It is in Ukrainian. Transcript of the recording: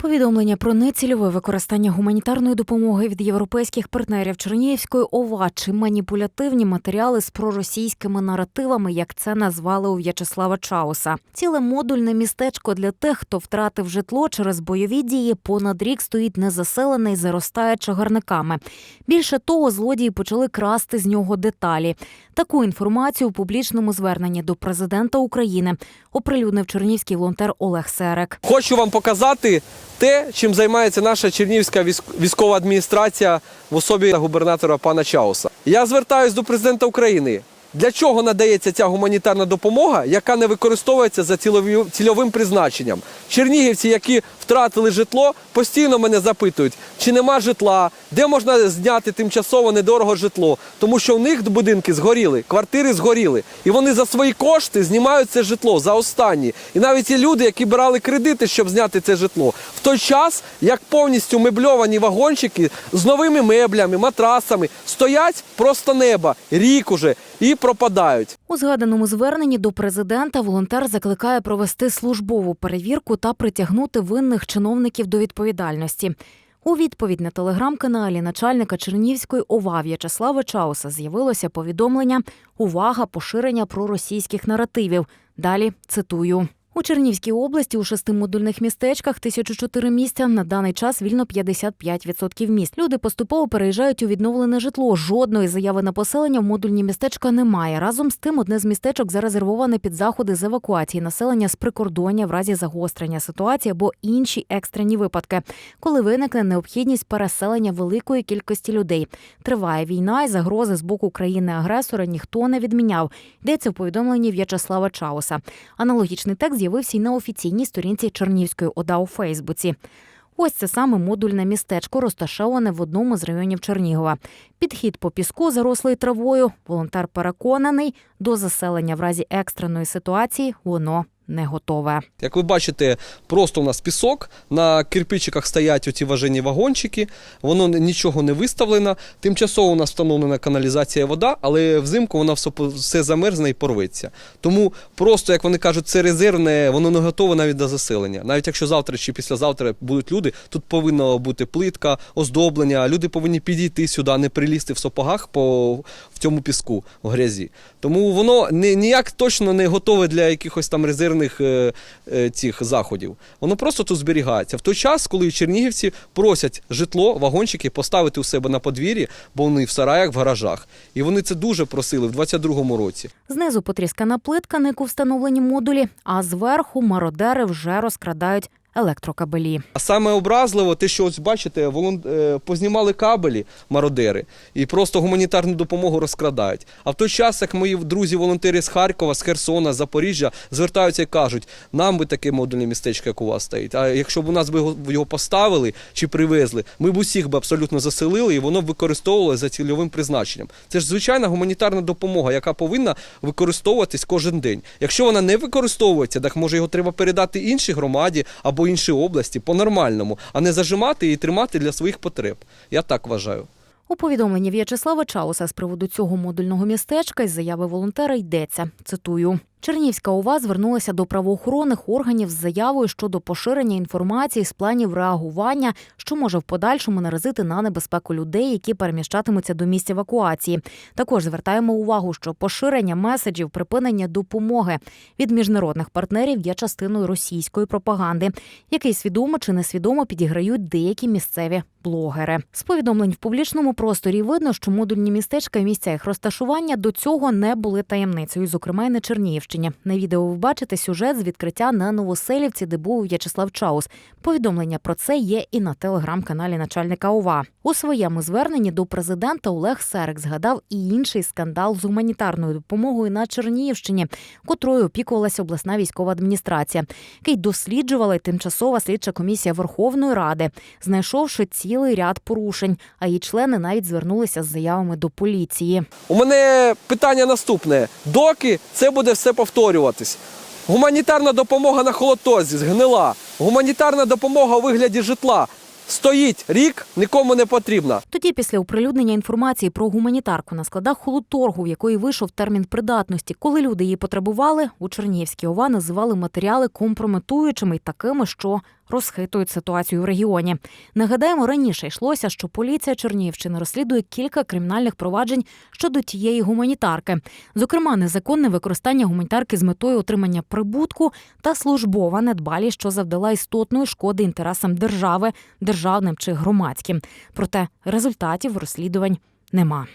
Повідомлення про нецільове використання гуманітарної допомоги від європейських партнерів Чернігівської ОВА чи маніпулятивні матеріали з проросійськими наративами, як це назвали у В'ячеслава Чауса. Ціле модульне містечко для тих, хто втратив житло через бойові дії, понад рік стоїть незаселене і заростає чагарниками. Більше того, злодії почали красти з нього деталі. Таку інформацію у публічному зверненні до президента України оприлюднив чернівський волонтер Олег Серек. Хочу вам показати те, чим займається наша чернівська військ- військова адміністрація в особі губернатора пана Чауса. Я звертаюсь до президента України. Для чого надається ця гуманітарна допомога, яка не використовується за цільовим призначенням? Чернігівці, які втратили житло, постійно мене запитують, чи нема житла, де можна зняти тимчасово недорого житло, тому що в них будинки згоріли, квартири згоріли, і вони за свої кошти знімають це житло за останні. І навіть ті люди, які брали кредити, щоб зняти це житло, в той час, як повністю мебльовані вагончики з новими меблями, матрасами стоять просто неба, рік уже. І пропадають. У згаданому зверненні до президента волонтер закликає провести службову перевірку та притягнути винних чиновників до відповідальності. У відповідь на телеграм-каналі начальника Чернівської ОВА В'ячеслава Чауса з'явилося повідомлення Увага поширення проросійських наративів. Далі цитую. У Чернівській області у шести модульних містечках 1004 місця. На даний час вільно 55% місць. Люди поступово переїжджають у відновлене житло. Жодної заяви на поселення в модульні містечка немає. Разом з тим, одне з містечок зарезервоване під заходи з евакуації населення з прикордоння в разі загострення ситуації або інші екстрені випадки, коли виникне необхідність переселення великої кількості людей. Триває війна і загрози з боку країни-агресора ніхто не відміняв. Йдеться в повідомленні В'ячеслава Чауса. Аналогічний текст з'явився й на офіційній сторінці Чернівської ОДА у Фейсбуці. Ось це саме модульне містечко, розташоване в одному з районів Чернігова. Підхід по піску, зарослий травою. Волонтер переконаний, до заселення в разі екстреної ситуації воно не готове. Як ви бачите, просто у нас пісок, на кирпичиках стоять оці важені вагончики, воно нічого не виставлено. Тимчасово у нас встановлена каналізація вода, але взимку вона все, все замерзне і порветься. Тому просто, як вони кажуть, це резервне, воно не готове навіть до заселення. Навіть якщо завтра чи післязавтра будуть люди, тут повинна бути плитка, оздоблення. Люди повинні підійти сюди, не прилізти в сапогах по в цьому піску в грязі. Тому воно ніяк точно не готове для якихось там резервних е, е, цих заходів. Воно просто тут зберігається. В той час, коли чернігівці просять житло, вагончики поставити у себе на подвір'ї, бо вони в сараях, в гаражах. І вони це дуже просили в 22-му році. Знизу потріскана плитка, на яку встановлені модулі, а зверху мародери вже розкрадають електрокабелі. А саме образливо, те, що ось бачите, волон... е, познімали кабелі мародери і просто гуманітарну допомогу розкрадають. А в той час, як мої друзі-волонтери з Харкова, з Херсона, з Запоріжжя звертаються і кажуть, нам би таке модульне містечко, як у вас стоїть. А якщо б у нас би його- поставили чи привезли, ми б усіх би абсолютно заселили і воно б використовувалося за цільовим призначенням. Це ж звичайна гуманітарна допомога, яка повинна використовуватись кожен день. Якщо вона не використовується, так може його треба передати іншій громаді або іншій області по-нормальному, а не зажимати і тримати для своїх потреб. Я так вважаю. У повідомленні В'ячеслава Чауса з приводу цього модульного містечка із заяви волонтера йдеться. Цитую. Чернівська ОВА звернулася до правоохоронних органів з заявою щодо поширення інформації з планів реагування, що може в подальшому наразити на небезпеку людей, які переміщатимуться до місць евакуації. Також звертаємо увагу, що поширення меседжів припинення допомоги від міжнародних партнерів є частиною російської пропаганди, який свідомо чи несвідомо підіграють деякі місцеві блогери. З повідомлень в публічному просторі видно, що модульні містечка і місця їх розташування до цього не були таємницею, зокрема й на Чернігівщині. На відео ви бачите сюжет з відкриття на Новоселівці, де був В'ячеслав Чаус. Повідомлення про це є і на телеграм-каналі начальника ОВА. У своєму зверненні до президента Олег Серик згадав і інший скандал з гуманітарною допомогою на Чернігівщині, котрою опікувалася обласна військова адміністрація, який досліджувала тимчасова слідча комісія Верховної Ради, знайшовши цілий ряд порушень. А її члени навіть звернулися з заявами до поліції. У мене питання наступне: доки це буде все повторюватись? Гуманітарна допомога на холотозі згнила. Гуманітарна допомога у вигляді житла стоїть рік, нікому не потрібна. Тоді, після оприлюднення інформації про гуманітарку на складах холоторгу, в якої вийшов термін придатності, коли люди її потребували, у Чернігівській ОВА називали матеріали компрометуючими й такими, що розхитують ситуацію в регіоні. Нагадаємо, раніше йшлося, що поліція Чернігівщини розслідує кілька кримінальних проваджень щодо тієї гуманітарки, зокрема, незаконне використання гуманітарки з метою отримання прибутку та службова недбалість, що завдала істотної шкоди інтересам держави, державним чи громадським. Проте результатів розслідувань нема.